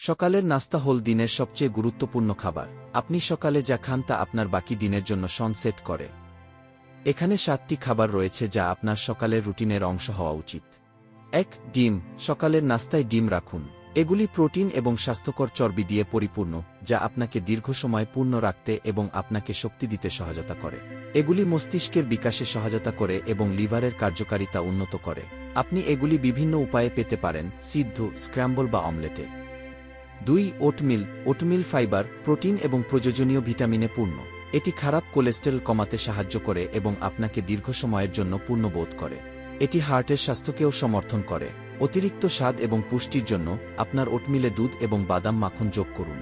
সকালের নাস্তা হল দিনের সবচেয়ে গুরুত্বপূর্ণ খাবার। আপনি সকালে যা খান তা আপনার বাকি দিনের জন্য সনসেট করে। এখানে সাতটি খাবার রয়েছে যা আপনার সকালের রুটিনের অংশ হওয়া উচিত। এক, ডিম। সকালের নাস্তায় ডিম রাখুন। এগুলি প্রোটিন এবং স্বাস্থ্যকর চর্বি দিয়ে পরিপূর্ণ, যা আপনাকে দীর্ঘ সময় পূর্ণ রাখতে এবং আপনাকে শক্তি দিতে সহায়তা করে। এগুলি মস্তিষ্কের বিকাশে সহায়তা করে এবং লিভারের কার্যকারিতা উন্নত করে। আপনি এগুলি বিভিন্ন উপায়ে পেতে পারেন, সিদ্ধ, স্ক্র্যাম্বল বা অমলেটে। দুই ওটমিল ওটমিল ফাইবার, প্রোটিন এবং প্রয়োজনীয় ভিটামিনে পূর্ণ। এটি খারাপ কোলেস্টেরল কমাতে সাহায্য করে এবং আপনাকে দীর্ঘ সময়ের জন্য পূর্ণবোধ করে। এটি হার্টের স্বাস্থ্যকেও সমর্থন করে। অতিরিক্ত স্বাদ এবং পুষ্টির জন্য আপনার ওটমিলে দুধ এবং বাদাম মাখন যোগ করুন।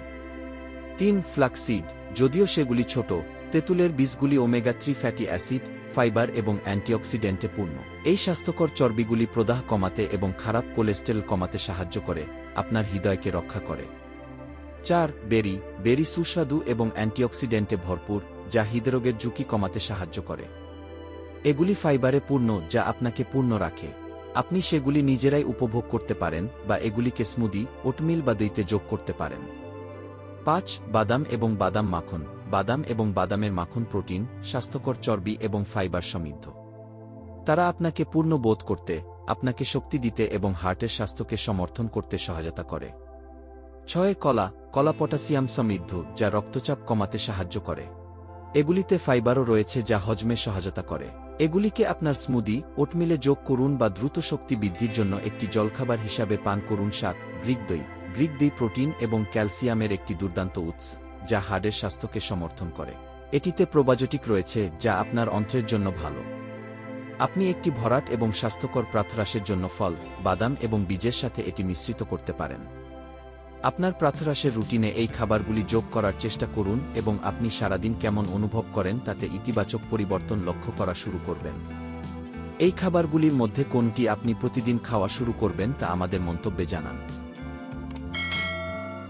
তিন, ফ্লাক্সিড। যদিও সেগুলি ছোট, তেঁতুলের বীজগুলি omega three fatty acid, fibre এবং অ্যান্টিঅক্সিডেন্টে পূর্ণ। এই স্বাস্থ্যকর চর্বিগুলি প্রদাহ কমাতে এবং খারাপ কোলেস্টেরল কমাতে সাহায্য করে। আপনার হৃদয়কে রক্ষা করে। চার, বেরি। বেরি সুস্বাদু এবং অ্যান্টিঅক্সিডেন্টে ভরপুর, যা হৃদরোগের ঝুঁকি কমাতে সাহায্য করে। এগুলি ফাইবারে পূর্ণ, যা আপনাকে পূর্ণ রাখে। আপনি সেগুলি নিজেরাই উপভোগ করতে পারেন বা এগুলিকে স্মুদি, ওটমিল বা দইতে যোগ করতে পারেন। পাঁচ, বাদাম এবং বাদাম মাখন। বাদাম এবং বাদামের মাখন প্রোটিন, স্বাস্থ্যকর চর্বি এবং ফাইবার সমৃদ্ধ। তারা আপনাকে পূর্ণ বোধ করতে আপনাকে শক্তি দিতে এবং হার্টের স্বাস্থ্যকে সমর্থন করতে সহায়তা করে। ছয়, কলা কলা পটাশিয়াম সমৃদ্ধ, যা রক্তচাপ কমাতে সাহায্য করে। এগুলিতে ফাইবারও রয়েছে যা হজমে সহায়তা করে। এগুলিকে আপনার স্মুদি, ওটমিলে যোগ করুন বা দ্রুত শক্তি বৃদ্ধির জন্য একটি জলখাবার হিসাবে পান করুন। শাক গ্রিক দই গ্রিক দই প্রোটিন এবং ক্যালসিয়ামের একটি দুর্দান্ত উৎস, যা হাড়ের স্বাস্থ্যকে সমর্থন করে। এটিতে প্রোবায়োটিক রয়েছে, যা আপনার অন্ত্রের জন্য ভালো। আপনি একটি ভরাট এবং স্বাস্থ্যকর প্রাথরাসের জন্য ফল, বাদাম এবং বীজের সাথে এটি মিশ্রিত করতে পারেন। আপনার প্রাথরাসের রুটিনে এই খাবারগুলি যোগ করার চেষ্টা করুন এবং আপনি সারাদিন কেমন অনুভব করেন তাতে ইতিবাচক পরিবর্তন লক্ষ্য করা শুরু করবেন। এই খাবারগুলির মধ্যে কোনটি আপনি প্রতিদিন খাওয়া শুরু করবেন তা আমাদের মন্তব্যে জানান।